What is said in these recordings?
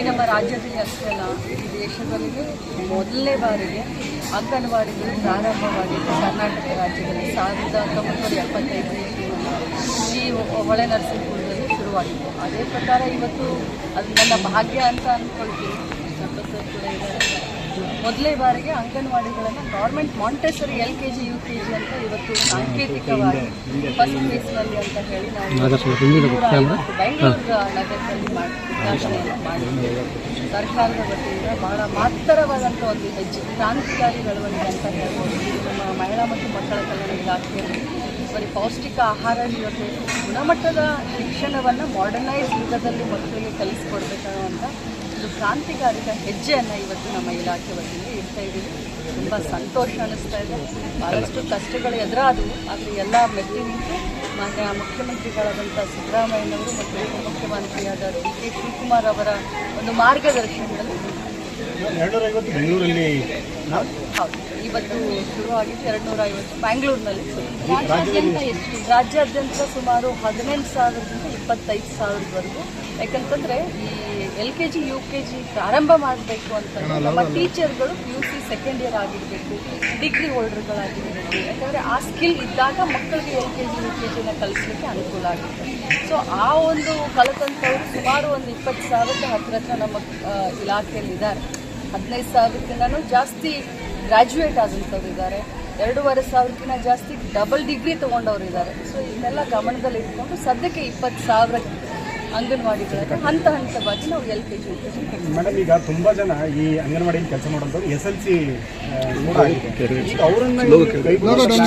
ಬರೀ ನಮ್ಮ ರಾಜ್ಯದಲ್ಲಿ ಅಷ್ಟೇ ಅಲ್ಲ ಈ ದೇಶದಲ್ಲಿ ಮೊದಲನೇ ಬಾರಿಗೆ ಅಂಗನವಾಡಿಗಳು ಪ್ರಾರಂಭವಾಗಿದ್ದು ಕರ್ನಾಟಕ ರಾಜ್ಯದಲ್ಲಿ ಸಾವಿರದ ಒಂಬೈನೂರ ಎಪ್ಪತ್ತೈದು ಈ ಹೊಳೆ ನರಸಿಂಹಪುರದಲ್ಲಿ ಶುರುವಾಗಿದೆ. ಅದೇ ಪ್ರಕಾರ ಇವತ್ತು ಅದು ನನ್ನ ಭಾಗ್ಯ ಅಂತ ಅಂದ್ಕೊಳ್ತೀನಿ. ಸಂಪತ್ತು ಕೂಡ ಇದ್ದಾರೆ ಮೊದಲೇ ಬಾರಿಗೆ ಅಂಗನವಾಡಿಗಳನ್ನು government Montessori L K G U K G ಅಂತ ಇವತ್ತು ಸಾಂಕೇತಿಕವಾಗಿ ಫಸ್ಟ್ ಫೇಸ್ನಲ್ಲಿ ಅಂತ ಹೇಳಿ ನಾವು ಬೆಂಗಳೂರು ನಗರದಲ್ಲಿ ಮಾಡಿ ಉದ್ಘಾಟನೆಯನ್ನು ಮಾಡಿದ್ದೇವೆ ಸರ್ಕಾರದ ವತಿಯಿಂದ ಬಹಳ ಮಹತ್ತರವಾದಂಥ ಒಂದು ಹೆಜ್ಜೆ ಕ್ರಾಂತಿಕಾರಿ ಬೆಳವಣಿಗೆ ಅಂತ ಹೇಳ್ಬೋದು. ನಮ್ಮ ಮಹಿಳಾ ಮತ್ತು ಮಕ್ಕಳ ಕಲ್ಯಾಣ ಇಲಾಖೆಯಲ್ಲಿ ಬರೀ ಪೌಷ್ಟಿಕ ಆಹಾರ ಜೊತೆ ಗುಣಮಟ್ಟದ ಶಿಕ್ಷಣವನ್ನು ಮಾಡರ್ನೈಸ್ ಯುಗದಲ್ಲಿ ಮಕ್ಕಳಿಗೆ ಕಲಿಸ್ಕೊಡ್ಬೇಕನ್ನುವಂಥ ಒಂದು ಕ್ರಾಂತಿಕಾರಿಕ ಹೆಜ್ಜೆಯನ್ನು ಇವತ್ತು ನಮ್ಮ ಇಲಾಖೆ ವತಿಯಲ್ಲಿ ಇಡ್ತಾ ಇದ್ದೀವಿ. ತುಂಬ ಸಂತೋಷ ಅನ್ನಿಸ್ತಾ ಇದೆ. ಭಾಳಷ್ಟು ಕಷ್ಟಗಳು ಎದುರಾದವು. ಆದರೆ ಎಲ್ಲ ಮೆಟ್ಟಿ ನಿಂತು ಮಾನ್ಯ ಮುಖ್ಯಮಂತ್ರಿಗಳಾದಂಥ ಸಿದ್ದರಾಮಯ್ಯನವರು ಮತ್ತು ಉಪಮುಖ್ಯಮಂತ್ರಿಯಾದ ಡಿ ಕೆ ಶಿವಕುಮಾರ್ ಅವರ ಒಂದು ಮಾರ್ಗದರ್ಶನದಲ್ಲಿ ಬೆಂಗಳೂರಲ್ಲಿ ಇವತ್ತು ಶುರುವಾಗಿದ್ದು ಎರಡು ನೂರ ಐವತ್ತು ಬ್ಯಾಂಗ್ಳೂರಿನಲ್ಲಿ ರಾಜ್ಯಾದ್ಯಂತ ಸುಮಾರು ಹದಿನೆಂಟು ಸಾವಿರದಿಂದ ಇಪ್ಪತ್ತೈದು ಸಾವಿರದವರೆಗೂ. ಯಾಕಂತಂದರೆ ಈ L K G U K G ಪ್ರಾರಂಭ ಮಾಡಬೇಕು ಅಂತ ನಮ್ಮ ಟೀಚರ್ಗಳು P U C second year ಆಗಿರಬೇಕು ಡಿಗ್ರಿ ಹೋಲ್ಡರ್ಗಳಾಗಿರಬೇಕು ಯಾಕಂದರೆ ಆ ಸ್ಕಿಲ್ ಇದ್ದಾಗ ಮಕ್ಕಳಿಗೆ L K G U K ಜಿನ ಕಲಿಸಲಿಕ್ಕೆ ಅನುಕೂಲ ಆಗುತ್ತೆ. ಸೊ ಆ ಒಂದು ಕಲಿತಂಥವ್ರು ಸುಮಾರು ಒಂದು ಇಪ್ಪತ್ತು ಸಾವಿರದ ಹತ್ರ ಹತ್ರ ನಮ್ಮ ಇಲಾಖೆಯಲ್ಲಿದ್ದಾರೆ. ಹದಿನೈದು ಸಾವಿರಕ್ಕಿಂತನೂ ಜಾಸ್ತಿ ಗ್ರ್ಯಾಜುಯೇಟ್ ಆದಂಥವ್ರು ಇದ್ದಾರೆ ಎರಡೂವರೆ ಸಾವಿರಕ್ಕಿಂತ ಜಾಸ್ತಿ ಡಬಲ್ ಡಿಗ್ರಿ ತೊಗೊಂಡವ್ರು ಇದ್ದಾರೆ ಸೊ ಇದನ್ನೆಲ್ಲ ಗಮನದಲ್ಲಿ ಇಟ್ಕೊಂಡು ಸದ್ಯಕ್ಕೆ ಇಪ್ಪತ್ತು ಸಾವಿರ ಅಂಗನವಾಡಿಗಳನ್ನು ಹಂತ ಹಂತವಾಗಿ ನಾವು ಎಲ್ ಕೆ ಜಿ ಮೇಡಮ್ ಈಗ ತುಂಬ ಜನ ಈ ಅಂಗನವಾಡಿಯಲ್ಲಿ ಕೆಲಸ ಮಾಡೋದು ಎಸ್ ಎಲ್ ಸಿ ಅವರನ್ನ ಕೈ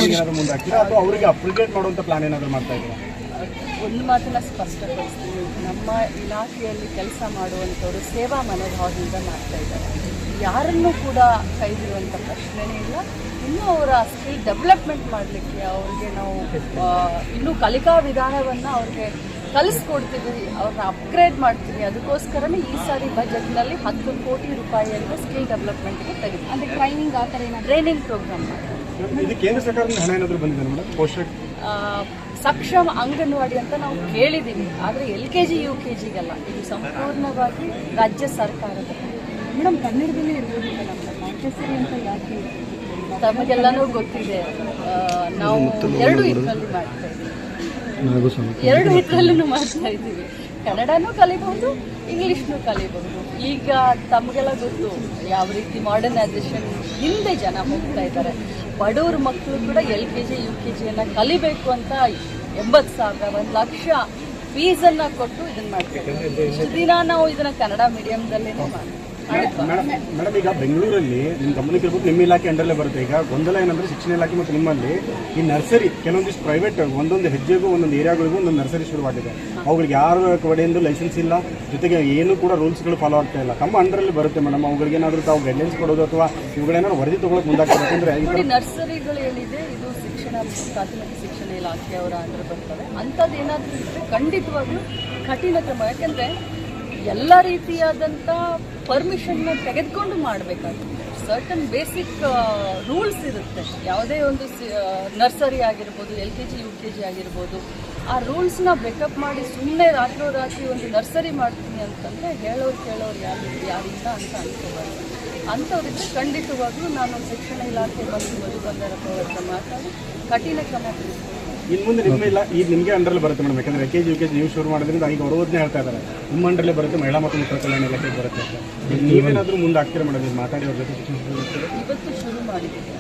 ಏನಾದ್ರು ಮುಂದೆ ಹಾಕ್ತೀರಾ ಅಥವಾ ಅವರಿಗೆ ಅಪ್ರಿಡೇಟ್ ಮಾಡುವಂಥ ಪ್ಲಾನ್ ಏನಾದರೂ ಮಾಡ್ತಾ ಇದ್ದೀರಾ? ಒಂದು ಮಾತನ್ನು ಸ್ಪಷ್ಟಪಡಿಸ್ತೀನಿ. ನಮ್ಮ ಇಲಾಖೆಯಲ್ಲಿ ಕೆಲಸ ಮಾಡುವಂಥವರು ಸೇವಾ ಮನೋಭಾವದಿಂದ ಮಾಡ್ತಾ ಇದ್ದಾರೆ. ಯಾರನ್ನೂ ಕೂಡ ಕೈದಿರುವಂಥ ಪ್ರಶ್ನೆನೇ ಇಲ್ಲ. ಇನ್ನೂ ಅವರ ಸ್ಕಿಲ್ ಡೆವಲಪ್ಮೆಂಟ್ ಮಾಡಲಿಕ್ಕೆ ಅವ್ರಿಗೆ ನಾವು ಇನ್ನೂ ಕಲಿಕಾ ವಿಧಾನವನ್ನು ಅವ್ರಿಗೆ ಕಲಿಸ್ಕೊಡ್ತೀವಿ. ಅವ್ರನ್ನ ಅಪ್ಗ್ರೇಡ್ ಮಾಡ್ತೀವಿ. ಅದಕ್ಕೋಸ್ಕರನೇ ಈ ಸಾರಿ ಬಜೆಟ್ನಲ್ಲಿ ಹತ್ತು ಕೋಟಿ ರೂಪಾಯಿಯನ್ನು ಸ್ಕಿಲ್ ಡೆವಲಪ್ಮೆಂಟ್ಗೆ ತೆಗೆದು ಅಂದರೆ ಟ್ರೈನಿಂಗ್ ಆ ಥರ ಏನಾದ್ರು ಟ್ರೈನಿಂಗ್ ಪ್ರೋಗ್ರಾಮ್ ಮಾಡಿ ಇದು ಕೇಂದ್ರ ಸರ್ಕಾರದಿಂದ ಹಣ ಏನಾದರೂ ಬಂದಿದೆ ಮೇಡಮ್? ಸಕ್ಷಮ ಅಂಗನವಾಡಿ ಅಂತ ನಾವು ಕೇಳಿದ್ದೀವಿ ಆದರೆ L K G U K ಜಿಗೆಲ್ಲ ಇದು ಸಂಪೂರ್ಣವಾಗಿ ರಾಜ್ಯ ಸರ್ಕಾರದ ಮೇಡಮ್ ಕನ್ನಡದಲ್ಲೇ ಇರ್ಬೋದಿಲ್ಲ ನಮ್ಮ ಮಾಂಟೆಸರಿ ಅಂತ ಯಾಕೆ ತಮಗೆಲ್ಲನೂ ಗೊತ್ತಿದೆ. ನಾವು ಎರಡು ಇದರಲ್ಲಿ ಮಾಡ್ತಾ ಇದ್ದೀವಿ. ಎರಡು ಇದರಲ್ಲೂ ಮಾಡ್ತಾ ಇದ್ದೀವಿ. ಕನ್ನಡನೂ ಕಲಿಬಹುದು ಇಂಗ್ಲೀಷ್ನೂ ಕಲಿಬಹುದು. ಈಗ ತಮಗೆಲ್ಲ ಗೊತ್ತು ಯಾವ ರೀತಿ ಮಾಡರ್ನೈಸೇಷನ್ ಹಿಂದೆ ಜನ ಹೋಗ್ತಾ ಇದ್ದಾರೆ. ಬಡವ್ರ ಮಕ್ಕಳು ಕೂಡ L K G, U K ಜಿಯನ್ನು ಕಲಿಬೇಕು ಅಂತ ಎಂಬತ್ತು ಸಾವಿರ ಒಂದು ಲಕ್ಷ ಫೀಸನ್ನು ಕೊಟ್ಟು ಇದನ್ನ ಮಾಡ್ತೀವಿ ದಿನ ನಾವು ಇದನ್ನು ಕನ್ನಡ ಮೀಡಿಯಮ್ದಲ್ಲೇ ಮಾಡಿ ಮೇಡಮ್ ಈಗ ಬೆಂಗಳೂರಲ್ಲಿ ನಿಮ್ಮ ಗಮನಕ್ಕೆ ಇರ್ಬೋದು ನಿಮ್ಮ ಇಲಾಖೆ ಅಂಡರಲ್ಲೇ ಬರುತ್ತೆ. ಈಗ ಗೊಂದಲ ಏನಂದ್ರೆ ಶಿಕ್ಷಣ ಇಲಾಖೆ ಮತ್ತು ನಿಮ್ಮಲ್ಲಿ ಈ ನರ್ಸರಿ ಕೆಲವೊಂದಿಷ್ಟು ಪ್ರೈವೇಟ್ ಒಂದೊಂದು ಹೆಜ್ಜೆಗೂ, ಒಂದೊಂದು ಏರಿಯಾಗಳಿಗೂ ಒಂದೊಂದು ನರ್ಸರಿ ಶುರುವಾಗಿದೆ. ಅವುಗಳಿಗೆ ಯಾರು ಕಡೆಯಿಂದ ಲೈಸೆನ್ಸ್ ಇಲ್ಲ. ಜೊತೆಗೆ ಏನು ಕೂಡ ರೂಲ್ಸ್ಗಳು ಫಾಲೋ ಆಗ್ತಾ ಇಲ್ಲ. ತಮ್ಮ ಅಂಡರಲ್ಲಿ ಬರುತ್ತೆ ಮೇಡಮ್. ಅವುಗಳಿಗೆ ಏನಾದರೂ ತಾವು ಗೈಡ್ಲೈನ್ಸ್ ಕೊಡೋದು ಅಥವಾ ಇವುಗಳೇನಾದ್ರು ವರದಿ ತಗೊಳಕ್ ಮುಂದಾಗ್ತದೆ ಯಾಕಂದ್ರೆ ನರ್ಸರಿಗಳು ಶಿಕ್ಷಣ ಶಿಕ್ಷಣ ಖಂಡಿತವಾಗ್ಲೂ ಕಠಿಣ ಕ್ರಮ. ಯಾಕೆಂದರೆ ಎಲ್ಲ ರೀತಿಯಾದಂಥ ಪರ್ಮಿಷನ್ನ ತೆಗೆದುಕೊಂಡು ಮಾಡಬೇಕಾಗುತ್ತೆ. ಸರ್ಟನ್ ಬೇಸಿಕ್ ರೂಲ್ಸ್ ಇರುತ್ತೆ. ಯಾವುದೇ ಒಂದು ನರ್ಸರಿ ಆಗಿರ್ಬೋದು L K G U K G ಆಗಿರ್ಬೋದು, ಆ ರೂಲ್ಸ್ನ ಬೆಕಪ್ ಮಾಡಿ ಸುಮ್ಮನೆ ರಾತ್ರೋರಾತ್ರಿ ಒಂದು ನರ್ಸರಿ ಮಾಡ್ತೀನಿ ಅಂತಂದರೆ ಹೇಳೋರು ಕೇಳೋರು ಯಾರು, ಯಾರಿಂದ ಅಂತ ಅನ್ಕೋಬಾರ್ದು. ಅಂಥವ್ರಿಗೆ ಖಂಡಿತವಾಗ್ಲೂ ನಾನು ಶಿಕ್ಷಣ ಇಲಾಖೆ ಬಂದು ಮಧು ಬಂಗಾರಪ್ಪ ಮಾತಾಡಿ ಕಠಿಣ ಕ್ರಮ ಇನ್ನು ಮುಂದೆ ನಿಮ್ಮ ಇಲ್ಲ ಈಗ ನಿಮಗೆ ಅಂಡರಲ್ಲಿ ಬರುತ್ತೆ ಮೇಡಮ್ ಯಾಕಂದ್ರೆ K G U K G ನೀವು ಶುರು ಮಾಡೋದ್ರಿಂದ ಈಗ ಅವರೋದನ್ನೇ ಹೇಳ್ತಾ ಇದ್ದಾರೆ. ನಿಮ್ಮ ಅಂಡರಲ್ಲೇ ಬರುತ್ತೆ ಮಹಿಳಾ ಮತ್ತು ಮಕ್ಕಳ ಕಲ್ಯಾಣ ಇಲಾಖೆ ಬರುತ್ತೆ ಅಂತ. ನೀವೇನಾದರೂ ಮುಂದೆ ಆಗ್ತೀರಾ ಮೇಡಮ್ ನೀವು ಮಾತಾಡಿ ಅವ್ರ ಜೊತೆ ಶಿಕ್ಷಣ ಇವತ್ತು ಶುರು ಮಾಡಿದ್ದೀವಿ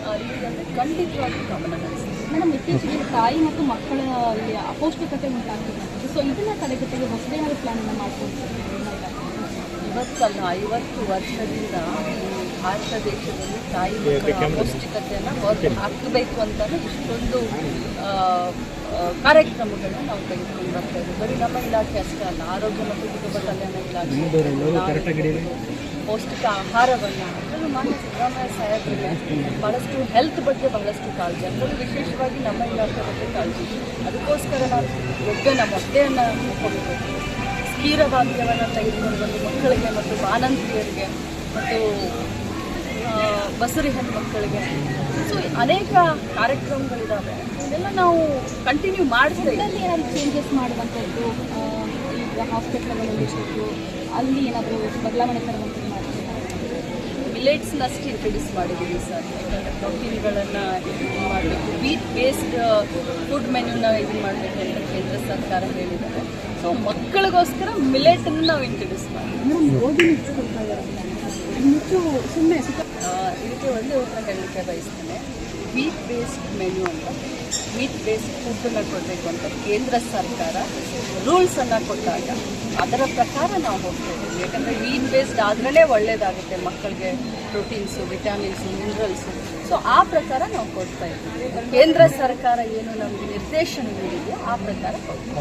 ಖಂಡಿತವಾಗಿ ಗಮನ ಮೇಡಮ್ ಇತ್ತೀಚೆಗೆ ತಾಯಿ ಮತ್ತು ಮಕ್ಕಳ ಅಪೌಷ್ಟಿಕತೆ ಉಂಟಾಗ್ತಿದೆ. ಸೊ ಇದನ್ನ ತಡೆಗಟ್ಟಲು ಹೊಸದೇನಾದ್ರು ಪ್ಲಾನ್ ಮಾಡ್ಕೊಂಡು ಇವತ್ತಲ್ಲ ಐವತ್ತು ವರ್ಷದಿಂದ ಭಾರತ ದೇಶದಲ್ಲಿ ತಾಯಿ ಪೌಷ್ಟಿಕತೆಯನ್ನು ಹೊರಗೆ ಹಾಕಬೇಕು ಅಂತಲೇ ಇಷ್ಟೊಂದು ಕಾರ್ಯಕ್ರಮಗಳನ್ನ ನಾವು ತೆಗೆದುಕೊಂಡು ಬರ್ತಾ ಇದ್ದೀವಿ. ಬರೀ ನಮ್ಮ ಇಲಾಖೆ ಅಷ್ಟೇ ಅಲ್ಲ ಆರೋಗ್ಯ ಮತ್ತು ಕುಟುಂಬ ಕಲ್ಯಾಣ ಇಲಾಖೆ ಪೌಷ್ಟಿಕ ಆಹಾರವನ್ನು ಅದರಲ್ಲೂ ಮಾನ್ಯ ಸಿದ್ದರಾಮಯ್ಯ ಸಾಹೇಬರಿಗೆ ಬಹಳಷ್ಟು ಹೆಲ್ತ್ ಬಗ್ಗೆ ಬಹಳಷ್ಟು ಕಾಳಜಿ. ಅದರಲ್ಲೂ ವಿಶೇಷವಾಗಿ ನಮ್ಮ ಇಲಾಖೆ ಬಗ್ಗೆ ಕಾಳಜಿ. ಅದಕ್ಕೋಸ್ಕರ ನಾವು ಎಗ್ಗನ ಮೊಟ್ಟೆಯನ್ನು ಕೊಡಬೇಕು ಕ್ಷೀರಭಾಗ್ಯವನ್ನು ತೆಗೆದುಕೊಂಡು ಬಂದು ಮಕ್ಕಳಿಗೆ ಮತ್ತು ಬಾಣಂತಿಯರಿಗೆ ಮತ್ತು ಆ, ಹೆಣ್ಣು ಮಕ್ಕಳಿಗೆ ಸೊ ಅನೇಕ ಕಾರ್ಯಕ್ರಮಗಳಿದ್ದಾವೆ ಇದೆಲ್ಲ ನಾವು ಕಂಟಿನ್ಯೂ ಮಾಡ್ತಾ ಏನಾದರೂ ಚೇಂಜಸ್ ಮಾಡುವಂಥದ್ದು ಈಗ ಹಾಸ್ಪಿಟ್ಲ್ಗಳಲ್ಲಿ ಅಲ್ಲಿ ಏನಾದರೂ ಬದಲಾವಣೆ ತರುವಂತೆ ಮಾಡ್ತೀವಿ ಮಿಲೆಟ್ಸ್ನಷ್ಟು ಇಂಟ್ರೊಡ್ಯೂಸ್ ಮಾಡಿದ್ದೀವಿ ಸರ್. ಯಾಕಂದರೆ ಪ್ರೋಟೀನ್ಗಳನ್ನು ಇದು ಮಾಡಬೇಕು. ವೀಟ್ ಬೇಸ್ಡ್ ಫುಡ್ ಮೆನ್ಯೂನ ಇದು ಮಾಡಬೇಕು ಅಂತ ಕೇಂದ್ರ ಸರ್ಕಾರ ಹೇಳಿದ್ದಾರೆ. ಸೊ ಮಕ್ಕಳಿಗೋಸ್ಕರ ಮಿಲೆಟನ್ನು ನಾವು ಇಂಟ್ರೊಡ್ಯೂಸ್ ಮಾಡಿದ್ದೀವಿ ಆ, ಇದಕ್ಕೆ ಒಂದೇ ಉತ್ತರ ಹೇಳಲಿಕ್ಕೆ ಬಯಸ್ತೇನೆ. ಮೀಟ್ ಬೇಸ್ಡ್ ಮೆನು ಅಂತ. ಮೀಟ್ ಬೇಸ್ಡ್ ಫುಡ್ಡನ್ನು ಕೊಡಬೇಕು ಅಂತ ಕೇಂದ್ರ ಸರ್ಕಾರ ರೂಲ್ಸನ್ನು ಕೊಟ್ಟಾಗ ಅದರ ಪ್ರಕಾರ ನಾವು ಹೋಗ್ತೇವೆ. ಯಾಕಂದರೆ ವೀಟ್ ಬೇಸ್ಡ್ ಆದ್ರೇ ಒಳ್ಳೆಯದಾಗುತ್ತೆ ಮಕ್ಕಳಿಗೆ ಪ್ರೋಟೀನ್ಸು ವಿಟಮಿನ್ಸು ಮಿನರಲ್ಸು ಸೊ ಆ ಪ್ರಕಾರ ನಾವು ಕೊಡ್ತಾ ಇದ್ದೀವಿ. ಕೇಂದ್ರ ಸರ್ಕಾರ ಏನು ನಮಗೆ ನಿರ್ದೇಶನ ನೀಡಿದೆಯೋ ಆ ಪ್ರಕಾರ ಕೊಡ್ತೀವಿ.